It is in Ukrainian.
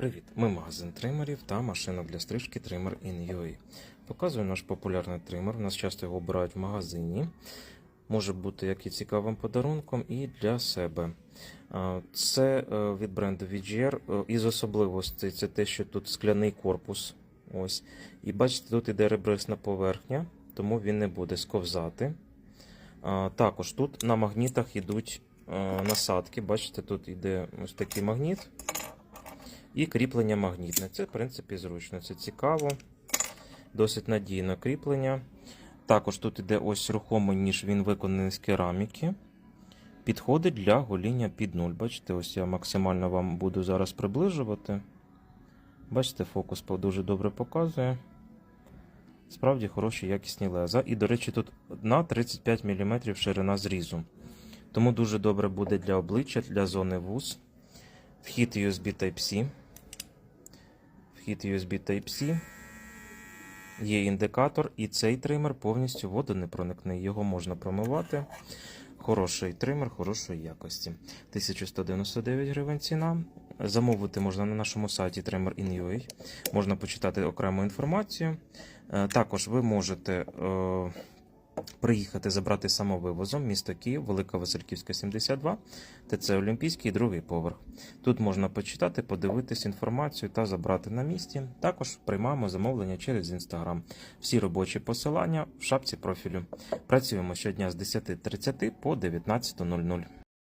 Привіт! Ми магазин тримерів та машина для стрижки Trimmer in UA. Показую наш популярний тример. У нас часто його обирають в магазині. Може бути як і цікавим подарунком, і для себе. Це е, від бренду VGR. Е, Із особливостей це те, що тут скляний корпус. Ось. І бачите, тут іде ребрисна поверхня, тому він не буде сковзати. Також тут на магнітах йдуть е, насадки. Бачите, тут йде ось такий магніт і кріплення магнітне. Це, в принципі, зручно, це цікаво, досить надійне кріплення. Також тут іде ось рухомий ніж, він виконаний з кераміки. Підходить для гоління під нуль. Бачите, ось я максимально вам буду зараз приближувати. Бачите, фокус дуже добре показує. Справді хороші якісні леза. І, до речі, тут на 35 мм ширина зрізу. Тому дуже добре буде для обличчя, для зони вуз. Вхід USB Type-C. Вхід USB Type-C. Є індикатор, і цей тример повністю водонепроникний. Його можна промивати. Хороший тример, хорошої якості. 1199 гривень ціна. Замовити можна на нашому сайті Trimmer in.ua. Можна почитати окрему інформацію. Е, Також ви можете е, приїхати забрати самовивозом місто Київ, Велика Васильківська, 72, ТЦ Олімпійський, другий поверх. Тут можна почитати, подивитись інформацію та забрати на місці. Також приймаємо замовлення через інстаграм. Всі робочі посилання в шапці профілю. Працюємо щодня з 10.30 по 19.00.